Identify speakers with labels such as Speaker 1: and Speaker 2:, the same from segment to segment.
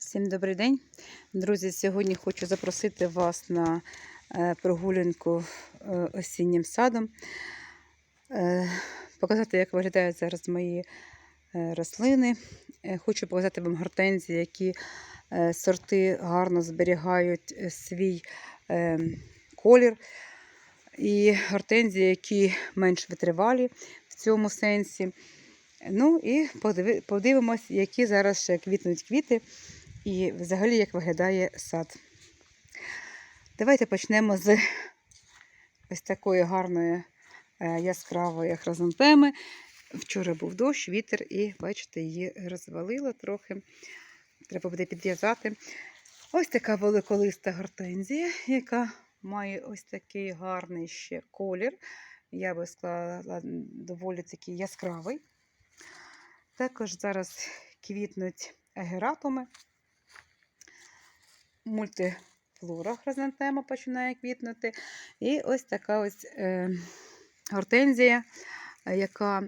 Speaker 1: Всім добрий день. Друзі, сьогодні хочу запросити вас на е, прогулянку е, осіннім садом. Е, Показати, як виглядають зараз мої рослини. Хочу показати вам гортензії, які сорти гарно зберігають свій колір. І гортензії, які менш витривалі в цьому сенсі. Ну і подивимось, які зараз ще квітнуть квіти і взагалі як виглядає сад. Давайте почнемо з ось такої гарної е, яскравої хризантеми. Вчора був дощ, вітер, і, бачите, її розвалило трохи. Треба буде підв'язати. Ось така великолиста гортензія, яка має ось такий гарний ще колір. Я би сказала, доволі такий яскравий. Також зараз квітнуть агератуми. Мультифлора хризантема починає квітнути. І ось така ось е, гортензія, яка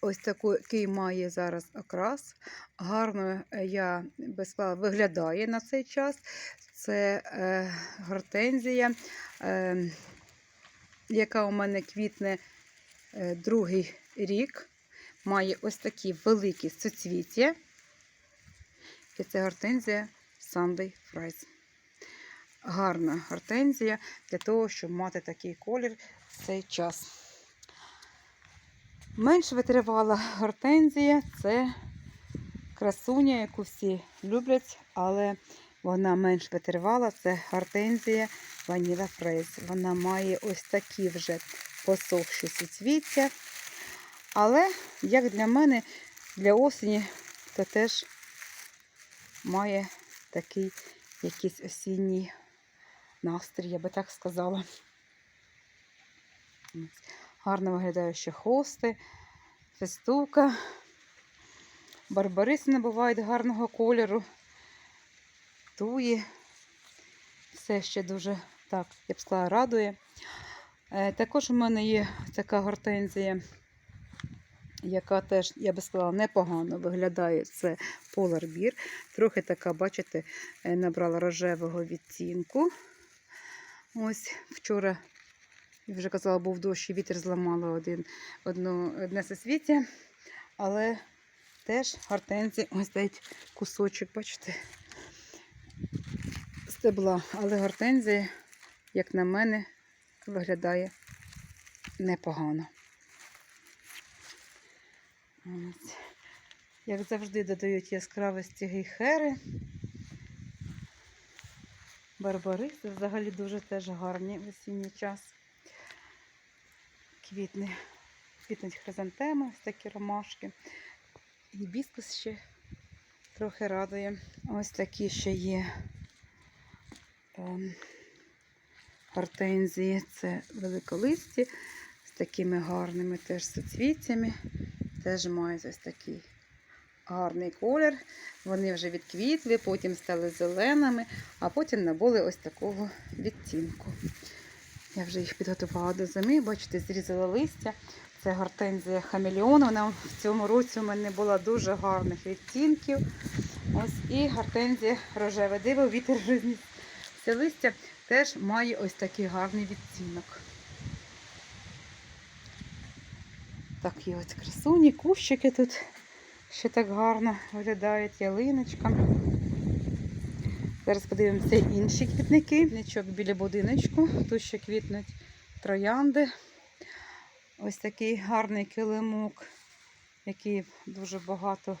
Speaker 1: ось такий має зараз окрас. Гарно, е, я сказала, виглядає на цей час. Це е, гортензія, е, яка у мене квітне е, другий рік. Має ось такі великі суцвіття. І це гортензія Sunday Fries. Гарна гортензія для того, щоб мати такий колір в цей час. Менш витривала гортензія це красуня, яку всі люблять, але вона менш витривала. Це гортензія Vanilla Fraise. Вона має ось такі вже посохші суцвіття. Але, як для мене, для осені, то теж має такий якийсь осінній настрій, я би так сказала. Гарно виглядає ще хости, фестука. Барбариси набувають гарного кольору. Туї. Все ще дуже так, я б сказала, радує. Е, Також у мене є така гортензія, яка теж, я би сказала, непогано виглядає. Це Polar Beer. Трохи така, бачите, е, набрала рожевого відтінку. Ось вчора, я вже казала, був дощ, і вітер зламало один, одну, одне соцвіття. Але теж гортензії, ось дають кусочок, бачите, стебла. Але гортензія, як на мене, виглядає непогано. Як завжди додають яскравості гейхери. Барбариси взагалі дуже теж гарні в осінній час. Квітне. Квітнуть хризантеми, ось такі ромашки. Гібіскус ще трохи радує. Ось такі ще є ем, гортензії. Це великолисті з такими гарними теж суцвіттями. Теж мають ось такий гарний колір. Вони вже відквітли, потім стали зеленими, а потім набули ось такого відтінку. Я вже їх підготувала до зими, бачите, зрізала листя. Це гортензія хамелеон. Вона в цьому році у мене була дуже гарних відтінків. Ось і гортензія рожеве диво, вітер розніс. Це листя теж має ось такий гарний відтінок. Такі ось красуні, кущики тут ще так гарно виглядають, ялиночка. Зараз подивимося інші квітники. Квітничок біля будиночку. Тут ще квітнуть троянди. Ось такий гарний килимок, який дуже багато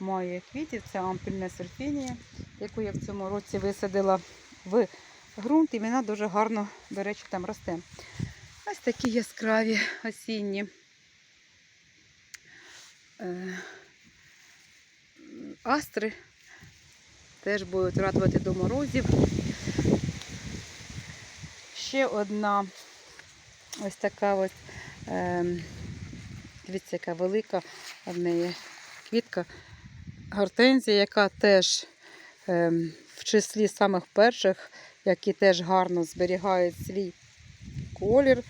Speaker 1: має квітів. Це ампільна серфінія, яку я в цьому році висадила в ґрунт, і вона дуже гарно, до речі, там росте. Ось такі яскраві осінні астри теж будуть радувати до морозів. Ще одна ось така ось, е, дивіться, яка велика в неї квітка гортензія, яка теж е, в числі самих перших, які теж гарно зберігають свій колір,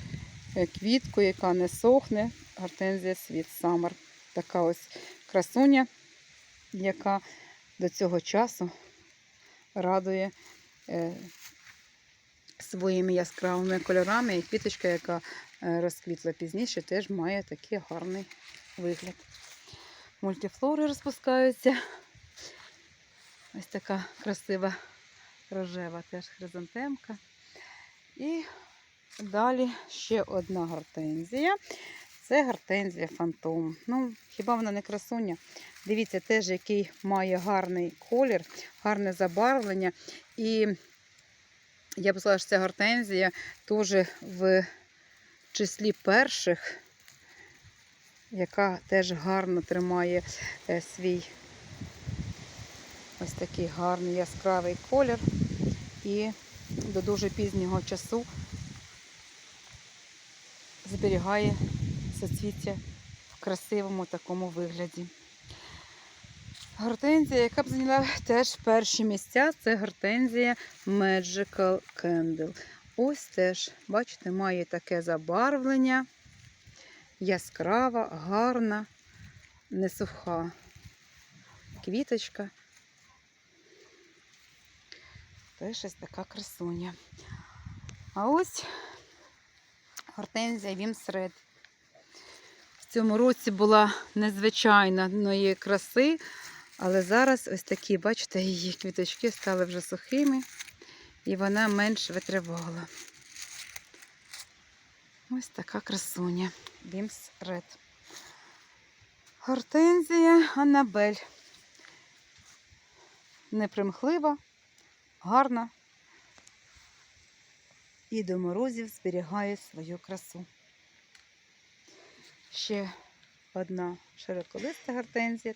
Speaker 1: е, квітку, яка не сохне. Гортензія Світ Summer. Така ось красуня, яка до цього часу радує е, своїми яскравими кольорами. І квіточка, яка е, розквітла пізніше, теж має такий гарний вигляд. Мультифлори розпускаються. Ось така красива рожева теж хризантемка. І далі ще одна гортензія. Це гортензія фантом. Ну, хіба вона не красуня? Дивіться, теж який має гарний колір, гарне забарвлення. І я б сказала, що ця гортензія теж в числі перших, яка теж гарно тримає е, свій ось такий гарний яскравий колір. І до дуже пізнього часу зберігає соцвіття в красивому такому вигляді. Гортензія, яка б зайняла теж перші місця, це гортензія Magical Candle. Ось теж, бачите, має таке забарвлення, яскрава, гарна, не суха квіточка. Теж ось така красуня. А ось гортензія Вімсред. В цьому році була незвичайної краси, але зараз ось такі, бачите, її квіточки стали вже сухими і вона менш витривала. Ось така красуня. Вімс Ред. Гортензія Аннабель. Непримхлива, гарна і до морозів зберігає свою красу. Ще одна широколиста гортензія,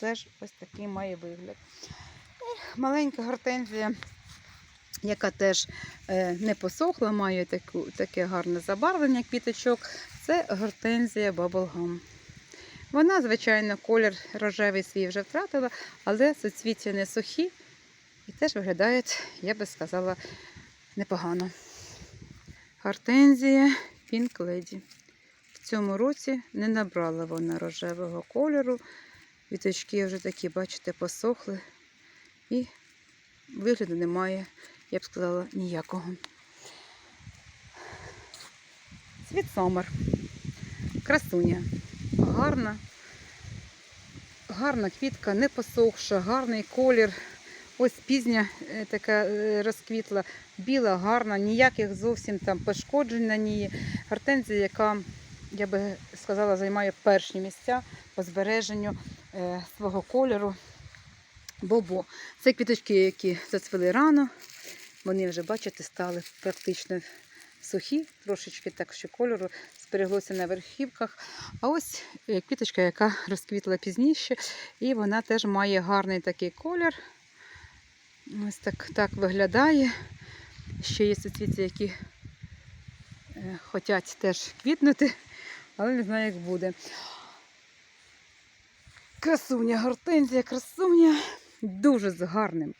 Speaker 1: теж- ось такий має вигляд. Маленька гортензія, яка теж е, не посохла, має таке гарне забарвлення квіточок. Це гортензія Bubblegum. Вона, звичайно, колір рожевий свій вже втратила, але суцвіття не сухі і теж виглядають, я би сказала, непогано. Гортензія Pink Lady. В цьому році не набрала вона рожевого кольору. Віточки вже такі, бачите, посохли. І вигляду немає, я б сказала, ніякого. Світ Сомер. Красуня. Гарна. Гарна квітка, не посохша, гарний колір. Ось пізня е, така е, розквітла, біла, гарна, ніяких зовсім там пошкоджень на ній. Гортензія, яка, я би сказала, займає перші місця по збереженню е, свого кольору. Бобо. Це квіточки, які зацвіли рано. Вони вже, бачите, стали практично сухі, трошечки так, що кольору збереглося на верхівках. А ось е, квіточка, яка розквітла пізніше, і вона теж має гарний такий колір. Ось так, так виглядає. Ще є суцвіття, які е, хочуть теж квітнути, але не знаю, як буде. Красуня, гортензія, красуня. Дуже з гарним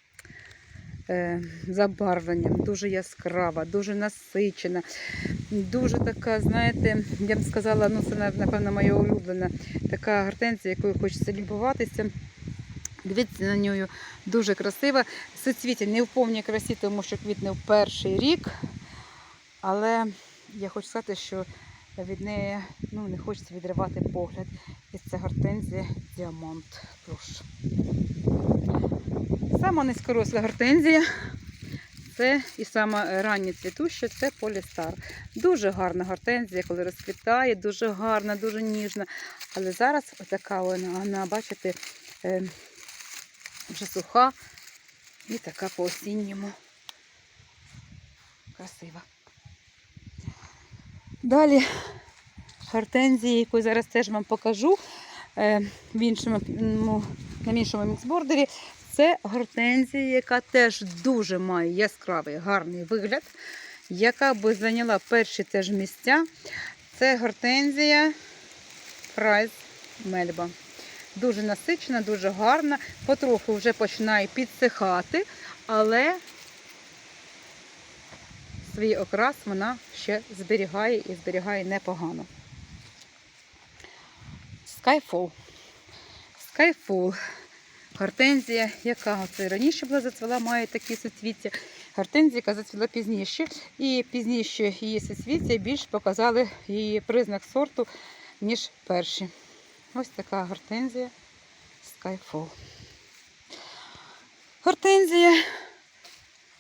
Speaker 1: е, забарвленням, дуже яскрава, дуже насичена, дуже така, знаєте, я б сказала, ну це напевно моя улюблена така гортензія, якою хочеться любуватися. Дивіться на нею дуже красива. Соцвіття не в повній красі, тому що квітне в перший рік. Але я хочу сказати, що від неї ну, не хочеться відривати погляд. І це гортензія Діамант Плюш. Сама низькоросла гортензія. Це і сама рання цвітуща це полістар. Дуже гарна гортензія, коли розквітає, дуже гарна, дуже ніжна. Але зараз отака вона, вона бачите, е, вже суха і така по-осінньому красива. Далі гортензії, яку зараз теж вам покажу е, в іншому, ну, на іншому міксбордері. Це гортензія, яка теж дуже має яскравий гарний вигляд, яка би зайняла перші теж місця. Це гортензія Прайс Мельба. Дуже насичена, дуже гарна. Потроху вже починає підсихати, але свій окрас вона ще зберігає і зберігає непогано. Skyfall. Skyfall. гортензія, яка оце раніше була зацвела, має такі суцвіття. Гортензія, яка зацвіла пізніше. І пізніше її суцвіття більш показали її признак сорту, ніж перші. Ось така гортензія Skyfall. Гортензія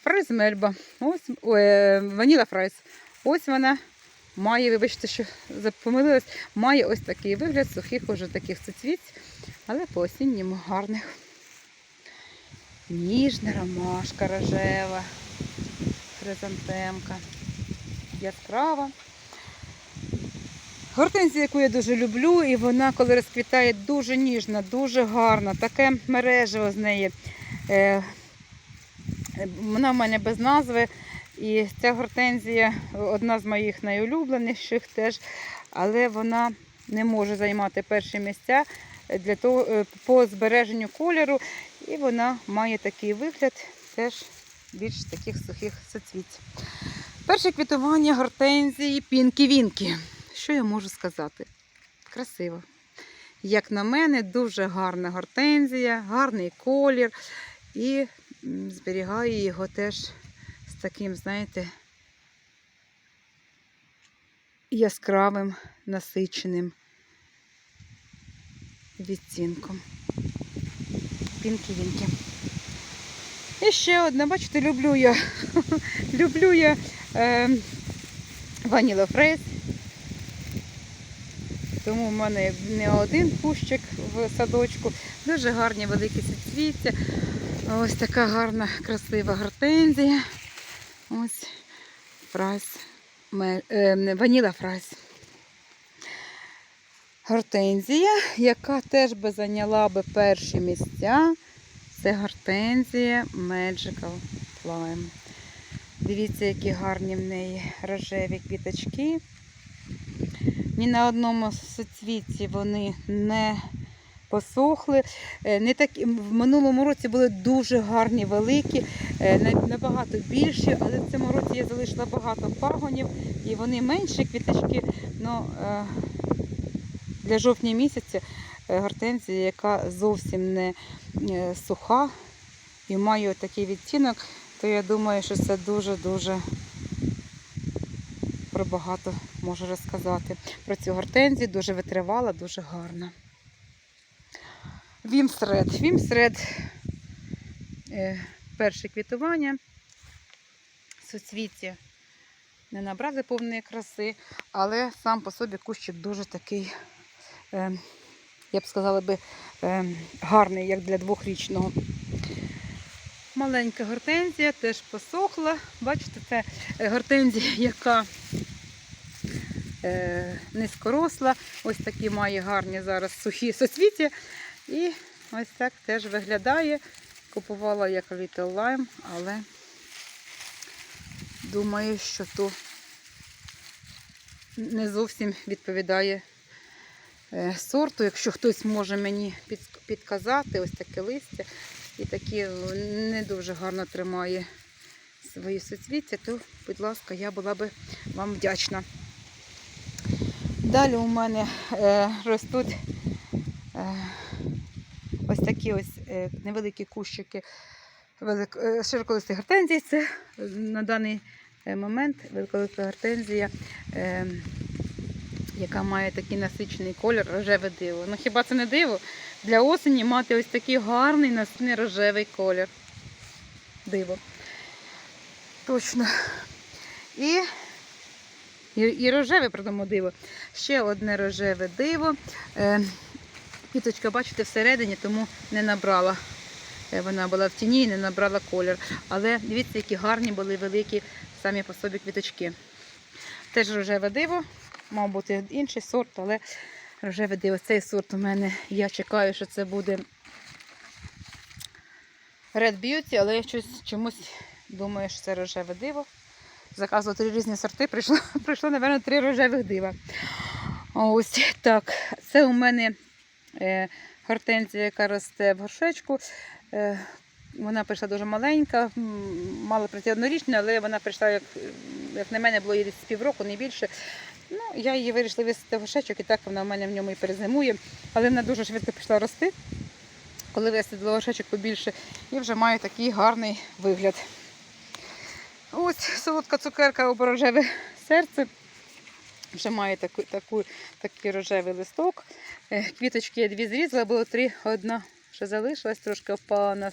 Speaker 1: Фрайз Мельба. Ось е, Ваніла Фрайз. Ось вона має, вибачте, що помилилась, має ось такий вигляд сухих уже таких суцвіць, але по осінньому гарних. Ніжна ромашка рожева, хризантемка, яскрава. Гортензія, яку я дуже люблю, і вона, коли розквітає, дуже ніжна, дуже гарна. Таке мережево з неї. Вона в мене без назви. І ця гортензія одна з моїх найулюбленіших теж, але вона не може займати перші місця для того, е, по збереженню кольору. І вона має такий вигляд, теж більш таких сухих соцвіть. Перше квітування гортензії Пінкі-Вінкі. Що я можу сказати? Красиво. Як на мене, дуже гарна гортензія, гарний колір. І зберігаю його теж з таким, знаєте, яскравим, насиченим відтінком. Пінкі-вінкі. І ще одна, бачите, люблю я. люблю я е, Ваніла Фрейс. Тому в мене не один кущик в садочку. Дуже гарні великі суцвіття. Ось така гарна, красива гортензія. Ось фрайс. е, Ваніла фрайс. Гортензія, яка теж би зайняла би перші місця. Це гортензія Magical Flame. Дивіться, які гарні в неї рожеві квіточки. Ні на одному соцвіті вони не посохли. Е, Не такі, в минулому році були дуже гарні, великі, е, набагато більші, але в цьому році я залишила багато пагонів і вони менші квіточки. Ну, е, для жовтня місяця гортензія, яка зовсім не суха і має такий відтінок, то я думаю, що це дуже-дуже про багато можу розказати. Про цю гортензію дуже витривала, дуже гарна. Вімсред. Вімсред е, перше квітування. Суцвіття не набрали повної краси, але сам по собі кущик дуже такий, е, я б сказала би, е, гарний, як для двохрічного. Маленька гортензія теж посохла. Бачите, це гортензія, яка низькоросла. Ось такі має гарні зараз сухі соцвіття. І ось так теж виглядає. Купувала як Little Lime, але думаю, що то не зовсім відповідає е, сорту. Якщо хтось може мені підказати, ось таке листя і такі не дуже гарно тримає свої суцвіття, то, будь ласка, я була би вам вдячна. Далі у мене е, ростуть е, ось такі ось е, невеликі кущики е, широколистих гортензій. Це на даний е, момент великолиста гортензія, яка має такий насичений колір, рожеве диво. Ну хіба це не диво? Для осені мати ось такий гарний насичений рожевий колір. Диво. Точно. І і, рожеве, притому диво. Ще одне рожеве диво. Квіточка, бачите, всередині, тому не набрала. Е, Вона була в тіні і не набрала колір. Але дивіться, які гарні були великі самі по собі квіточки. Теж рожеве диво, мав бути інший сорт, але рожеве диво. Цей сорт у мене, я чекаю, що це буде Red Beauty, але я щось чомусь думаю, що це рожеве диво. Заказувала три різні сорти, прийшло, прийшло, напевно, три рожевих дива. Ось так. Це у мене гортензія, яка росте в горшечку. Е, вона прийшла дуже маленька, мала прийти однорічна, але вона прийшла, як, як на мене, було їй десь півроку, не більше. Ну, я її вирішила висити в горшечок, і так вона в мене в ньому і перезимує. Але вона дуже швидко пішла рости. коли висадила горшечок побільше, і вже має такий гарний вигляд. Ось солодка цукерка у рожеве серце. Вже має таку, таку, такий рожевий листок. Е, Квіточки я дві зрізала, було три, одна ще залишилась, трошки впала на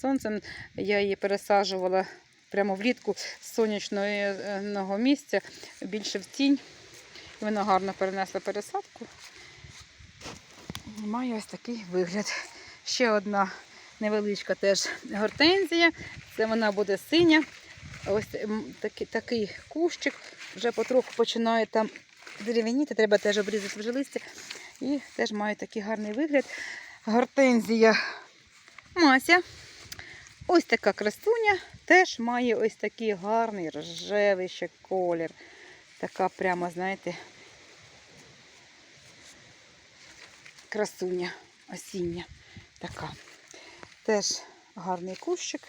Speaker 1: сонцем. Я її пересаджувала прямо влітку з сонячного місця, більше в тінь. Вона гарно перенесла пересадку. Має ось такий вигляд. Ще одна невеличка теж гортензія. Це вона буде синя. Ось такий, такий кущик. Вже потроху починає там дерев'яніти, треба теж обрізати вже листя. І теж має такий гарний вигляд. Гортензія Мася. Ось така красуня теж має ось такий гарний рожевий ще колір. Така прямо, знаєте, красуня осіння. Така. Теж гарний кущик.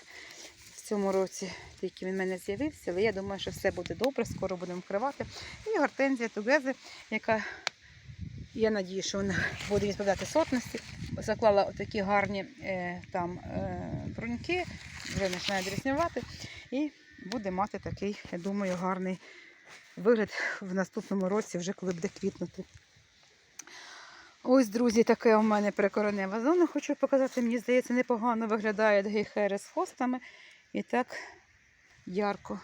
Speaker 1: Цьому році тільки він в мене з'явився, але я думаю, що все буде добре, скоро будемо вкривати. І гортензія тугези, яка, я надію, що вона буде відповідати сотності. Заклала отакі гарні е, там е, бруньки, вже починає дріснювати. І буде мати такий, я думаю, гарний вигляд в наступному році, вже коли буде квітнути. Ось, друзі, таке у мене прикоренева зона. Хочу показати. Мені здається, непогано виглядає гейхери з хостами. І так ярко,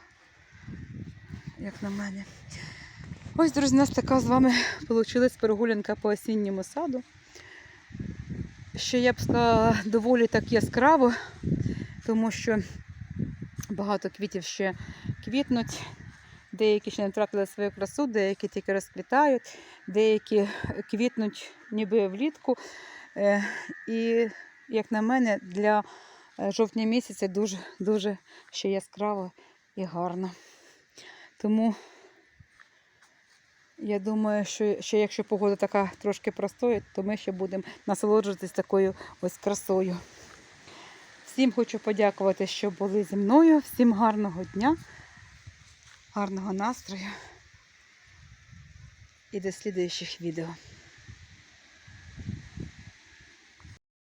Speaker 1: як на мене. Ось, друзі, у нас така з вами вийшла прогулянка по осінньому саду. Що я б сказала, доволі так яскраво, тому що багато квітів ще квітнуть. Деякі ще не втратили свою красу, деякі тільки розквітають, деякі квітнуть ніби влітку. Е, І, як на мене, для жовтня місяця дуже, дуже ще яскраво і гарно. Тому я думаю, що ще якщо погода така трошки простоїть, то ми ще будемо насолоджуватись такою ось красою. Всім хочу подякувати, що були зі мною. Всім гарного дня гарного настрою і до слідуючих відео.